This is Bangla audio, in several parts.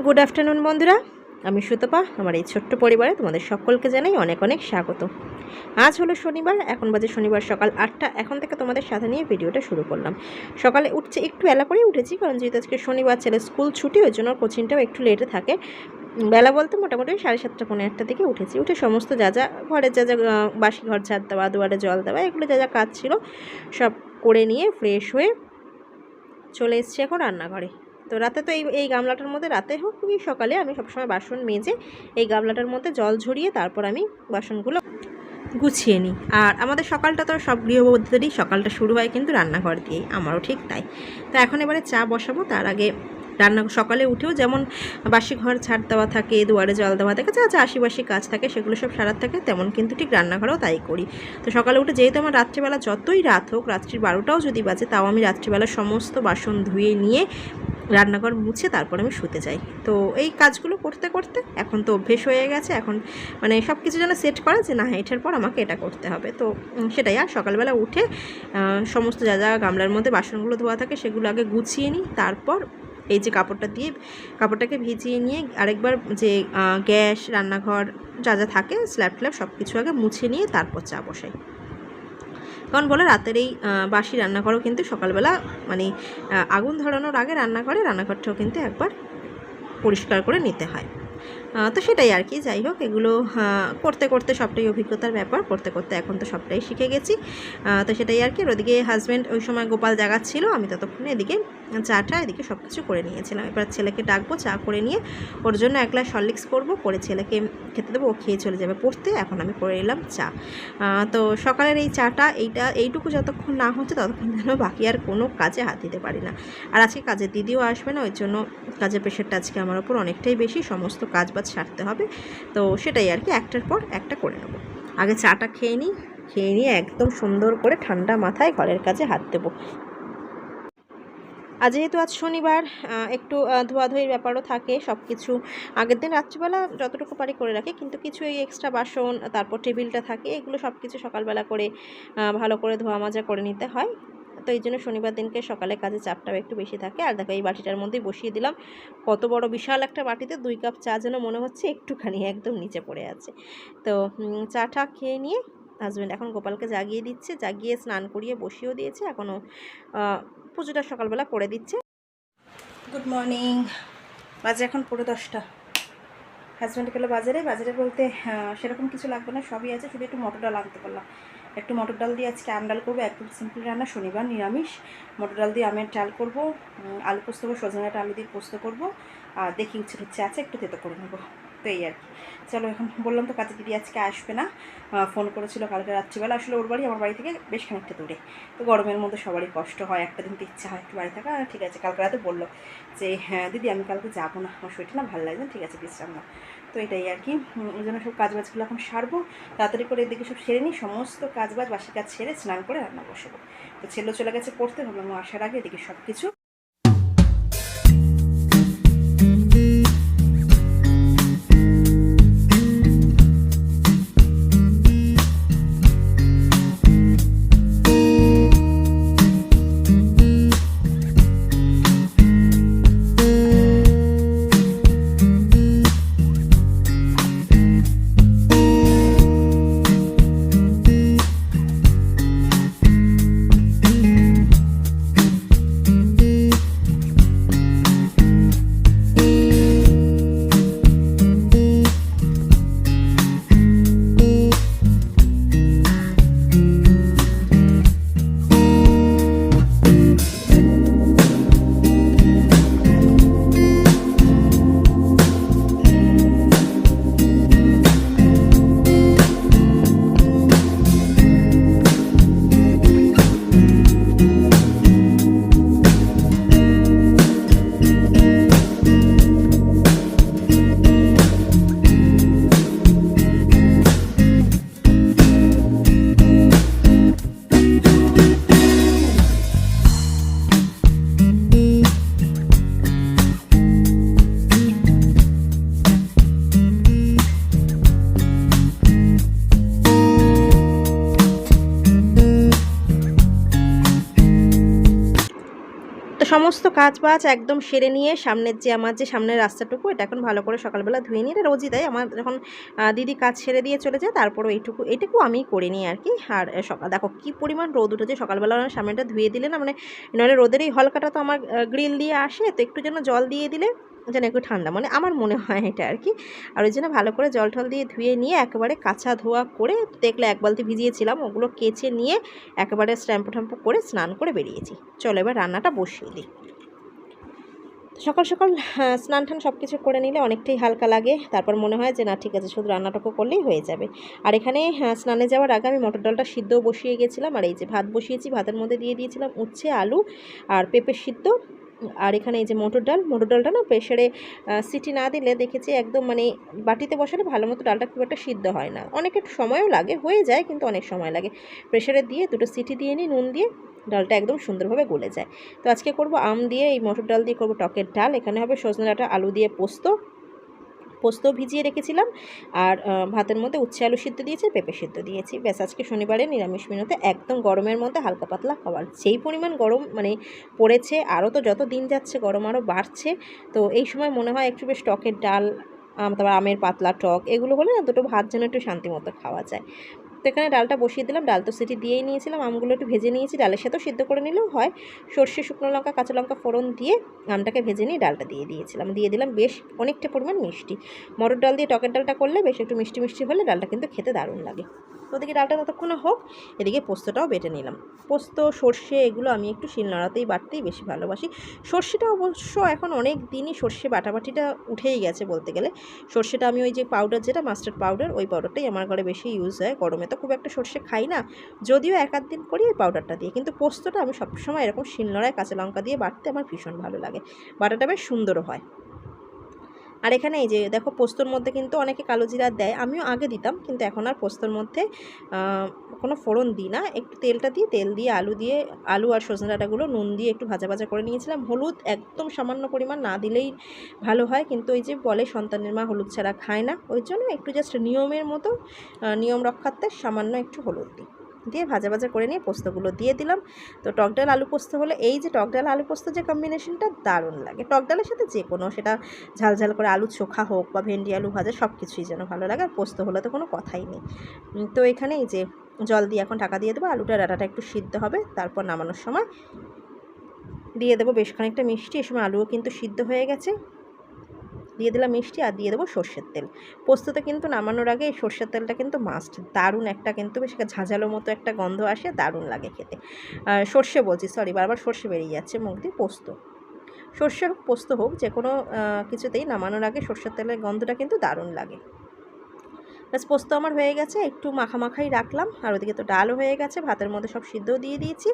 গুড আফটারনুন বন্ধুরা। আমি সুতপা, আমার এই ছোট্ট পরিবারে তোমাদের সকলকে জানাই অনেক অনেক স্বাগত। আজ হলো শনিবার, এখন বাজে শনিবার সকাল আটটা। এখন থেকে তোমাদের সাথে নিয়ে ভিডিওটা শুরু করলাম। সকালে উঠছে, একটু বেলা করেই উঠেছি, কারণ যেহেতু আজকে শনিবার, ছেলে স্কুল ছুটি, ওই জন্য কোচিংটাও একটু লেটে থাকে। বেলা বলতে মোটামুটি সাড়ে সাতটা পনেরো আটটা থেকে উঠেছি। উঠে সমস্ত যা যা ঘরের যা যা বাসি ঘর ঝাড় দেওয়া, দুয়ারে জল দেওয়া, এগুলো যা যা কাজ ছিল, সব করে নিয়ে ফ্রেশ হয়ে চলে এসেছি এখন রান্নাঘরে। তো রাতে তো এই এই গামলাটার মধ্যে রাতে হোক কি সকালে আমি সবসময় বাসন মেজে এই গামলাটার মধ্যে জল ঝরিয়ে তারপর আমি বাসনগুলো গুছিয়ে নিই। আর আমাদের সকালটা তো সব গৃহবধূদেরই সকালটা শুরু হয় কিন্তু রান্নাঘর দিয়েই, আমারও ঠিক তাই। তো এখন এবারে চা বসাবো, তার আগে রান্না, সকালে উঠেও যেমন বাসি ঘর ছাড় দেওয়া থাকে, দুয়ারে জল দেওয়া থাকে, যা যা আশিবাসি কাজ থাকে, সেগুলো সব সারার থাকে, তেমন কিন্তু ঠিক রান্নাঘরেও তাই করি। তো সকালে উঠে যেহেতু আমার রাত্রিবেলা যতই রাত হোক, রাত্রির বারোটাও যদি বাজে, তাও আমি রাত্রিবেলা সমস্ত বাসন ধুয়ে নিয়ে রান্নাঘর মুছে তারপর আমি শুতে যাই। তো এই কাজগুলো করতে করতে এখন তো অভ্যেস হয়ে গেছে। এখন মানে সব কিছু যেন সেট করা যে না, এটার পর আমাকে এটা করতে হবে। তো সেটাই, আর সকালবেলা উঠে সমস্ত যা যা গামলার মধ্যে বাসনগুলো ধোয়া থাকে সেগুলো আগে গুছিয়ে নিই। তারপর এই যে কাপড়টা দিয়ে, কাপড়টাকে ভিজিয়ে নিয়ে আরেকবার যে গ্যাস, রান্নাঘর যা যা থাকে স্ল্যাব ফ্ল্যাব সব কিছু আগে মুছে নিয়ে তারপর চা বসাই। কারণ বলে রাতের এই বাসি রান্নাঘরও কিন্তু সকালবেলা মানে আগুন ধরানোর আগে রান্না করে রান্নাঘরটাও কিন্তু একবার পরিষ্কার করে নিতে হয়। তো সেটাই আর কি, যাই হোক, এগুলো করতে করতে সবটাই অভিজ্ঞতার ব্যাপার, করতে করতে এখন তো সবটাই শিখে গেছি। তো সেটাই আর কি ওদিকে হাজব্যান্ড ওই সময় গোপাল জাগাচ্ছিল, আমি ততক্ষণে এদিকে চাটা এদিকে সব কিছু করে নিয়েছিলাম। এবার ছেলেকে ডাকবো, চা করে নিয়ে ওর জন্য এক গ্লাস হরলিক্স করব, করে ছেলেকে খেতে দেবো, ও খেয়ে চলে যাবে পড়তে, এখন আমি করে নিলাম চা। তো সকালের এই চাটা এইটা, এইটুকু যতক্ষণ না হচ্ছে, ততক্ষণ যেন বাকি আর কোনো কাজে হাত দিতে পারি না। আর আজকে কাজের দিদিও আসবে না, ওই জন্য কাজের প্রেশারটা আজকে আমার ওপর অনেকটাই বেশি, সমস্ত কাজ বাজ সারতে হবে। তো সেটাই আর কি, একটার পর একটা করে নেব। আগে চাটা খেয়ে নিই, খেয়ে নিয়ে একদম সুন্দর করে ঠান্ডা মাথায় ঘরের কাজে হাত দেবো। আর যেহেতু আজ শনিবার একটু ধোয়াধুয়ির ব্যাপারও থাকে সব কিছু আগের দিন রাত্রিবেলা যতটুকু পারি করে রাখি, কিন্তু কিছু এই এক্সট্রা বাসন, তারপর টেবিলটা থাকে, এগুলো সব কিছু সকালবেলা করে ভালো করে ধোয়া মাজা করে নিতে হয়। তো এই জন্য শনিবার দিনকে সকালে কাজে চাপটাও একটু বেশি থাকে। আর দেখো, এই বাটিটার মধ্যেই বসিয়ে দিলাম। কত বড় বিশাল একটা বাটিতে দুই কাপ চা যেন মনে হচ্ছে একটুখানি একদম নিচে পড়ে আছে। তো চাটা খেয়ে নিয়ে হাজব্যান্ড এখন গোপালকে জাগিয়ে দিচ্ছে। জাগিয়ে স্নান করিয়ে বসিয়েও দিয়েছে। এখনও পুজোটা সকালবেলা করে দিচ্ছে। গুড মর্নিং বাজে এখন পুরো দশটা। হাজব্যান্ড গেলো বাজারে। বাজারে বলতে সেরকম কিছু লাগবে না। সবই আছে। শুধু একটু মটর লাগতে পারলাম একটু মটর ডাল দিয়ে আজকে আম ডাল করব একদম সিম্পল রান্না, শনিবার নিরামিষ। মটর ডাল দিয়ে আমের ডাল করব আলু পোস্ত করব, সজনে আলু দিয়ে পোস্ত করব, আর দেখি উচ্ছে হচ্ছে আছে, একটু তেতো করে নেব। তো এই আর কি। চলো এখন বললাম তো কাজে দিদি আজকে আসবে না। ফোন করেছিল কালকে রাত্রিবেলা। আসলে ওর বাড়ি আমার বাড়ি থেকে বেশ খানিকটা দূরে। তো গরমের মধ্যে সবারই কষ্ট হয়। একটা দিন তো ইচ্ছা হয় একটু বাড়ি থাকা। ঠিক আছে কালকে রাতে বলল যে হ্যাঁ দিদি আমি কালকে যাব না। আমার শরীরটা না ভালো লাগছে না, ঠিক আছে বিশ্রাম না তো এটাই আর কি। ওই জন্য সব কাজবাজগুলো এখন সারবো। তাড়াতাড়ি করে এদিকে সব সেরে নিই। সমস্ত কাজবাজ বাসি কাজ সেরে স্নান করে রান্না বসাবো। তো ছেলে চলে গেছে পড়তে। ভাবলাম আসার আগে এদিকে সব কিছু সমস্ত কাজ বাজ একদম সেরে নিয়ে সামনের যে আমার যে সামনের রাস্তাটুকু, এটা এখন ভালো করে সকালবেলা ধুয়ে নিয়ে রোজই দেয়। আমার যখন দিদি কাজ সেরে দিয়ে চলে যায়, তারপরও এইটুকু এইটুকু আমি করে নিই আর কি। আর সকাল দেখো কী পরিমাণ রোদ উঠেছে, সকালবেলা সামনেটা ধুয়ে দিলে না মানে নইলে রোদের এই হলকাটা তো আমার গ্রিল দিয়ে আসে, তো একটু যেন জল দিয়ে দিলে যেন একটু ঠান্ডা মানে আমার মনে হয় এটা আর কি আর ওই জন্য ভালো করে জল টল দিয়ে ধুয়ে নিয়ে একেবারে কাঁচা ধোয়া করে দেখলে এক বালতি ভিজিয়েছিলাম ওগুলো কেচে নিয়ে একেবারে স্ট্যাম্পু ট্যাম্পু করে স্নান করে বেরিয়েছি। চলো এবার রান্নাটা বসিয়ে দিই। সকাল সকাল আহ, স্নান টান সব কিছু করে নিলে অনেকটাই হালকা লাগে। তারপর মনে হয় যে না ঠিক আছে শুধু রান্নাটুকু করলেই হয়ে যাবে। আর এখানে আহ, স্নানে যাওয়ার আগে আমি মটর ডালটা সিদ্ধ বসিয়ে গেছিলাম। আর এই যে ভাত বসিয়েছি ভাতের মধ্যে দিয়ে দিয়েছিলাম উচ্ছে আলু আর পেঁপে সিদ্ধ। আর এখানে এই যে মোটর ডাল, মোটর ডালটা না প্রেশারে সিটি না দিলে দেখেছি একদম মানে বাটিতে বসালে ভালো মতো ডালটা খুব একটা সিদ্ধ হয় না। অনেক একটু সময়ও লাগে, হয়ে যায় কিন্তু অনেক সময় লাগে। প্রেশারে দিয়ে দুটো সিটি দিয়ে নিই নুন দিয়ে ডালটা একদম সুন্দরভাবে গলে যায়। তো আজকে করব আম দিয়ে, এই মটর ডাল দিয়ে করব টকের ডাল। এখানে হবে সজনে ডাঁটা, আলু দিয়ে পোস্ত। পোস্ত ভিজিয়ে রেখেছিলাম আর ভাতের মধ্যে উচ্ছে আলু সিদ্ধ দিয়েছি, পেঁপে সিদ্ধ দিয়েছি। ব্যাস, আজকে শনিবারে নিরামিষ মেনুতে একদম গরমের মধ্যে হালকা পাতলা খাবার। সেই পরিমাণ গরম মানে পড়েছে, আরও তো যত দিন যাচ্ছে গরম আরও বাড়ছে, তো এই সময় মনে হয় একটু বেশ টকের ডাল তারপর আমের পাতলা টক, এগুলো হলে না দুটো ভাত যেন একটু শান্তি মতো খাওয়া যায়। তো এখানে ডালটা বসিয়ে দিলাম। ডাল তো সিটি দিয়েই নিয়েছিলাম। আমগুলো একটু ভেজে নিয়েছি। ডালের সাথেও সিদ্ধ করে নিলেও হয়। সর্ষে, শুকনো লঙ্কা, কাঁচা লঙ্কা ফোড়ন দিয়ে আমটাকে ভেজে নিয়ে ডালটা দিয়ে দিয়েছিলাম। দিয়ে দিলাম বেশ অনেকটা পরিমাণ মিষ্টি। মটর ডাল দিয়ে টকের ডালটা করলে বেশ একটু মিষ্টি মিষ্টি হলে ডালটা কিন্তু খেতে দারুণ লাগে। ওদিকে ডালটা ততক্ষণে হোক, এদিকে পোস্তটাও বেটে নিলাম। পোস্ত, সর্ষে এগুলো আমি একটু শিল নাড়াতেই বাটতেই বেশি ভালোবাসি। সর্ষেটা অবশ্য এখন অনেক দিনই সর্ষে বাটাবাটিটা উঠেই গেছে বলতে গেলে। সর্ষেটা আমি ওই যে পাউডার যেটা মাস্টার্ড পাউডার ওই পাউডারটাই আমার ঘরে বেশি ইউজ হয়। গরমে তো খুব একটা সর্ষে খাই না। যদিও এক আধ দিন করি এই পাউডারটা দিয়ে। কিন্তু পোস্তটা আমি সবসময় এরকম শিলনোড়ায় কাঁচা লঙ্কা দিয়ে বাটতে আমার ভীষণ ভালো লাগে। বাটাটা বেশ সুন্দরও হয়। আর এখানে এই যে দেখো পোস্তর মধ্যে কিন্তু অনেকে কালো জিরা দেয়, আমিও আগে দিতাম কিন্তু এখন আর পোস্তর মধ্যে কোনো ফোড়ন দিই না। একটু তেলটা দিয়ে, তেল দিয়ে, আলু দিয়ে, আলু আর সজনে ডাঁটাগুলো নুন দিয়ে একটু ভাজা ভাজা করে নিয়েছিলাম। হলুদ একদম সামান্য পরিমাণ না দিলেই ভালো হয় কিন্তু ওই যে বলে সন্তানের মা হলুদ ছাড়া খায় না, ওই জন্য একটু জাস্ট নিয়মের মতো নিয়ম রক্ষার্থে সামান্য একটু হলুদ দিই। দিয়ে ভাজা ভাজা করে নিয়ে পোস্তগুলো দিয়ে দিলাম। তো টক ডাল, আলু পোস্ত হলে এই যে টক ডাল, আলু পোস্ত যে কম্বিনেশনটা দারুণ লাগে। টক ডালের সাথে যে কোনো সেটা ঝাল ঝাল করে আলু চোখা হোক বা ভেন্ডি আলু ভাজা সব কিছুই যেন ভালো লাগে। আর পোস্ত হলে তো কোনো কথাই নেই। তো এখানে এই যে জল দিয়ে এখন ঢাকা দিয়ে দেবো। আলুটা ডাটাটা একটু সিদ্ধ হবে। তারপর নামানোর সময় দিয়ে দেবো বেশ খানিকটা মিষ্টি। এ সময় আলুও কিন্তু সিদ্ধ হয়ে গেছে। দিয়ে দিলাম মিষ্টি আর দিয়ে দেবো সর্ষের তেল। পোস্ততে কিন্তু নামানোর আগে এই সর্ষের তেলটা কিন্তু মাস্ট দারুণ একটা কিন্তু বেশ ঝাঁঝালো মতো একটা গন্ধ আসে, দারুণ লাগে খেতে। সর্ষে বলছি সরি বারবার সর্ষে বেরিয়ে যাচ্ছে, মুখ দিয়ে পোস্ত। সর্ষে হোক পোস্ত হোক যে কোনো কিছুতেই নামানোর আগে সর্ষের তেলের গন্ধটা কিন্তু দারুণ লাগে। ব্যাস, পোস্ত আমার হয়ে গেছে, একটু মাখামাখাই রাখলাম, আর ওদিকে তো ডালও হয়ে গেছে, ভাতের মধ্যে সব সিদ্ধও দিয়ে দিয়েছি।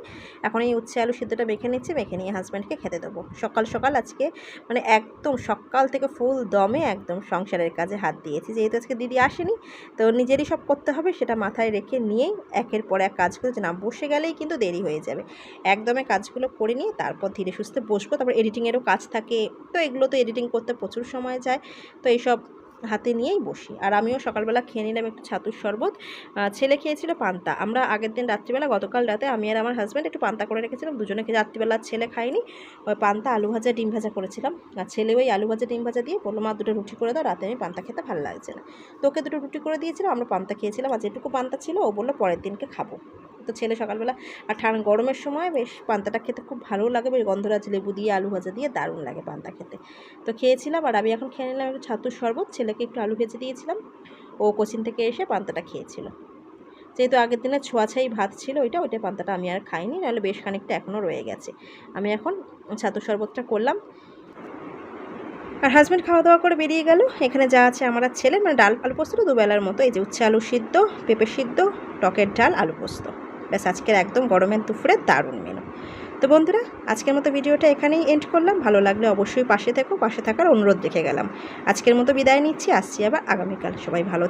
এখন এই উচ্ছে আলু সিদ্ধটা মেখে নিচ্ছি, মেখে নিয়ে হাজব্যান্ডকে খেতে দেবো। সকাল সকাল আজকে মানে একদম সকাল থেকে ফুল দমে একদম সংসারের কাজে হাত দিয়েছি। যেহেতু আজকে দিদি আসেনি, তো নিজেরই সব করতে হবে, সেটা মাথায় রেখে নিয়েই একের পর এক কাজ করছে না, বসে গেলেই কিন্তু দেরি হয়ে যাবে। একদমে কাজগুলো করে নিয়ে তারপর ধীরে সুস্থে বসবো, তারপর এডিটিংয়েরও কাজ থাকে। তো এগুলো তো এডিটিং করতে প্রচুর সময় যায়। তো এইসব হাতে নিয়েই বসি। আর আমিও সকালবেলা খেয়ে নিলাম একটু ছাতুর শরবত। ছেলে খেয়েছিল পান্তা। আমরা আগের দিন রাত্রিবেলা, গতকাল রাতে আমি আর আমার হাজব্যান্ড একটু পান্তা করে রেখেছিলাম। দুজনে খেয়ে রাত্রিবেলা ছেলে খায়নি? ওই পান্তা, আলু ভাজা, ডিম ভাজা করেছিলাম। আর ছেলে ওই আলু ভাজা, ডিম ভাজা দিয়ে বলল, মা, দুটো রুটি করে দাও, রাতে আমি পান্তা খেতে ভালো লাগছে না। তোকে দুটো রুটি করে দিয়েছিলাম আমরা পান্তা খেয়েছিলাম। আর যেটুকু পান্তা ছিল, ও বলল, পরের দিনকে খাব। তো ছেলে সকালবেলা। আর ঠান্ডা গরমের সময় বেশ পান্তাটা খেতে খুব ভালো লাগে। বেশ গন্ধরাজ লেবু দিয়ে, আলু ভাজা দিয়ে দারুণ লাগে পান্তা খেতে। তো খেয়েছিলাম আর আমি এখন খেয়ে নিলাম একটু ছাতুর শরবত। ছেলেকে একটু আলু ভেজে দিয়েছিলাম। ও কোচিন থেকে এসে পান্তাটা খেয়েছিল। যেহেতু আগের দিনে ছোঁয়াছাই ভাত ছিল ওইটা ওইটা পান্তাটা আমি আর খাইনি, নাহলে বেশ খানিকটা এখনও রয়ে গেছে। আমি এখন ছাতুর শরবতটা করলাম। আর হাজব্যান্ড খাওয়া দাওয়া করে বেরিয়ে গেল। এখানে যা আছে আমার আর ছেলে মানে ডাল, আলু পোস্তটা দুবেলার মতো। এই যে উচ্ছে আলু সিদ্ধ, পেঁপে সিদ্ধ, টকের ডাল, আলু পোস্ত। ব্যাস, আজকের একদম গরমের দুপুরে দারুণ মেনু তো বন্ধুরা, আজকের মতো ভিডিওটা এখানেই এন্ড করলাম। ভালো লাগলে অবশ্যই পাশে থেকো, পাশে থাকার অনুরোধ রেখে গেলাম। আজকের মতো বিদায় নিচ্ছি, আসছি আবার আগামীকাল। সবাই ভালো